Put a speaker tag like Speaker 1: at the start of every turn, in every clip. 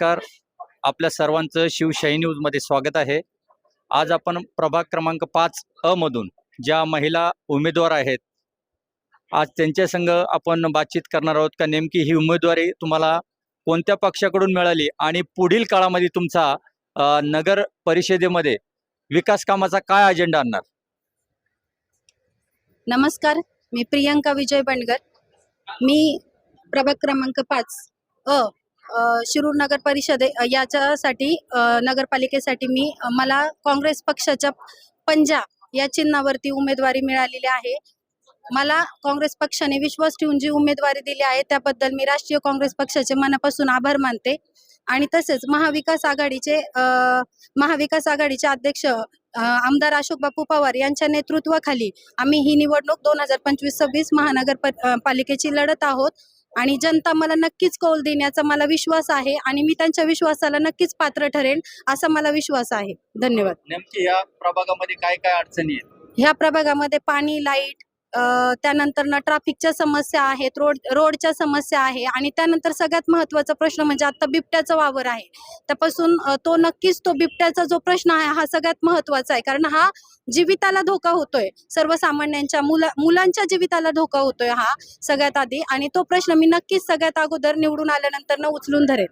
Speaker 1: नमस्कार. आपल्या सर्वांचं शिवशाही न्यूजमध्ये स्वागत आहे. आज आपण प्रभाग क्रमांक पाच अ मधून ज्या महिला उमेदवार आहेत आज त्यांच्या संग आपण बातचीत करणार आहोत का? नेमकी ही उमेदवारी तुम्हाला कोणत्या पक्षाकडून मिळाली आणि पुढील काळामध्ये तुमचा नगर परिषदेमध्ये विकास कामाचा काय अजेंडा आणणार?
Speaker 2: नमस्कार. मी प्रियंका विजय बंडगर. मी प्रभाग क्रमांक पाच अ, शिरूर नगर परिषदे याच्यासाठी नगरपालिकेसाठी मी मला काँग्रेस पक्षाच्या पंजा या चिन्हावरती उमेदवारी मिळालेली आहे. मला काँग्रेस पक्षाने विश्वास ठेवून जी उमेदवारी दिली आहे त्याबद्दल मी राष्ट्रीय काँग्रेस पक्षाचे मनापासून आभार मानते. आणि तसेच महाविकास आघाडीचे अ, महाविकास आघाडीचे अध्यक्ष आमदार अशोक बापू पवार यांच्या नेतृत्वाखाली आम्ही ही निवडणूक दोन हजार पंचवीस सव्वीस महानगर प- पालिकेची लढत आहोत. आणि जनता मला नक्कीच कौल देण्याचा मला विश्वास आहे आणि मी त्यांच्या विश्वासाला नक्कीच पात्र ठरेन असा मला विश्वास आहे. धन्यवाद.
Speaker 1: नेमकी या प्रभागामध्ये काय काय अडचणी आहेत?
Speaker 2: ह्या प्रभागामध्ये पाणी लाइट त्यानंतर ना ट्रॅफिकच्या समस्या आहेत रोड रोडच्या समस्या आहे आणि त्यानंतर सगळ्यात महत्त्वाचा प्रश्न म्हणजे आता बिबट्याचा वावर आहे. त्यापासून तो नक्कीच तो बिबट्याचा जो प्रश्न आहे हा सगळ्यात महत्त्वाचा आहे. कारण हा जीविताला धोका होतोय. सर्वसामान्यांच्या मुला मुलांच्या जीविताला धोका होतोय हा सगळ्यात आधी आणि तो प्रश्न मी नक्कीच सगळ्यात अगोदर निवडून आल्यानंतर न उचलून धरेन.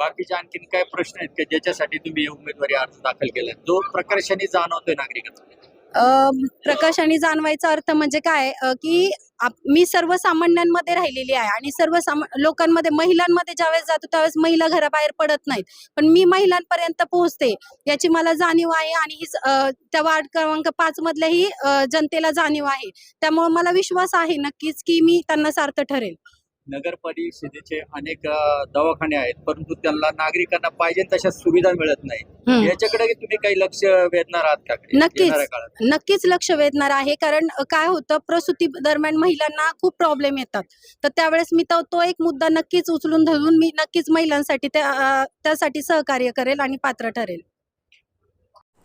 Speaker 1: बाकीचे आणखीन काय प्रश्न आहेत का ज्याच्यासाठी तुम्ही उमेदवारी अर्ज दाखल केला जो प्रकर्षाने जाणवतोय नागरिकांना
Speaker 2: अ, आणि जाणवायचा अर्थ म्हणजे काय? की मी सर्वसामान्यांमध्ये राहिलेली आहे आणि सर्वसामा लोकांमध्ये महिलांमध्ये ज्यावेळेस जातो त्यावेळेस महिला घराबाहेर पडत नाहीत. पण मी महिलांपर्यंत पोहोचते याची मला जाणीव आहे आणि ही त्या वार्ड क्रमांक पाच मधल्याही जनतेला जाणीव आहे. त्यामुळे मला विश्वास आहे नक्कीच की मी त्यांना सार्थ ठरेल.
Speaker 1: नगर परिषदेचे अनेक दवाखाने आहेत परंतु त्यांना नागरिकांना पाहिजे तशा सुविधा मिळत नाही. याच्याकडे तुम्ही काही लक्ष वेधणार आहात का?
Speaker 2: नक्कीच. नक्कीच लक्ष वेधणार आहे कारण काय होतं प्रसूती दरम्यान महिलांना खूप प्रॉब्लेम येतात. तर त्यावेळेस मी तो तो एक मुद्दा नक्कीच उचलून धरून मी नक्कीच महिलांसाठी त्यासाठी सहकार्य करेल आणि पात्र ठरेल.